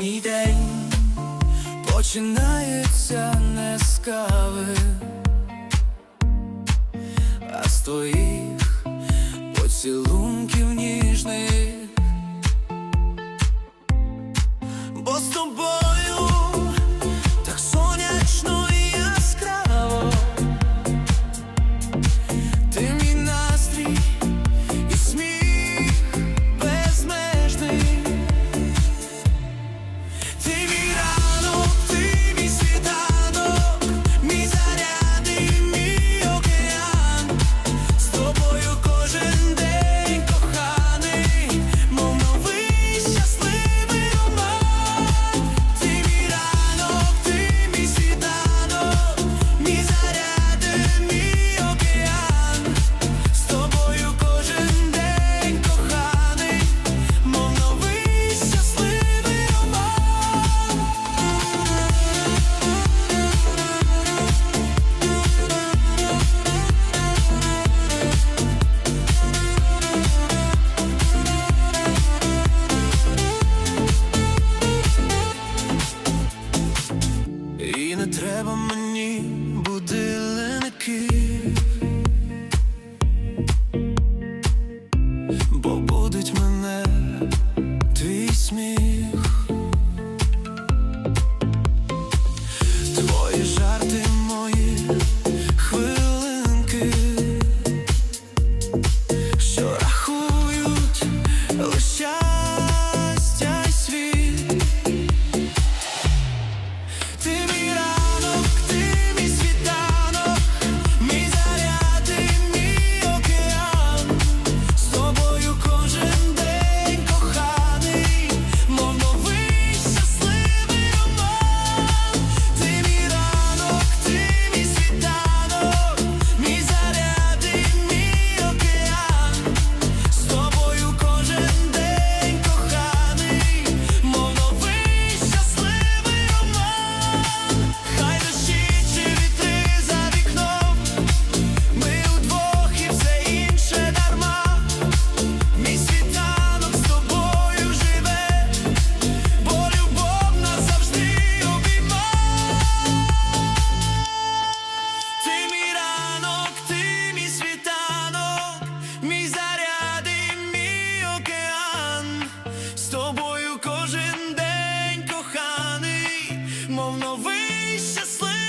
Мій день починається не з кави, а з твоїх поцілунків ніжних. твої жарти. новий щасливий.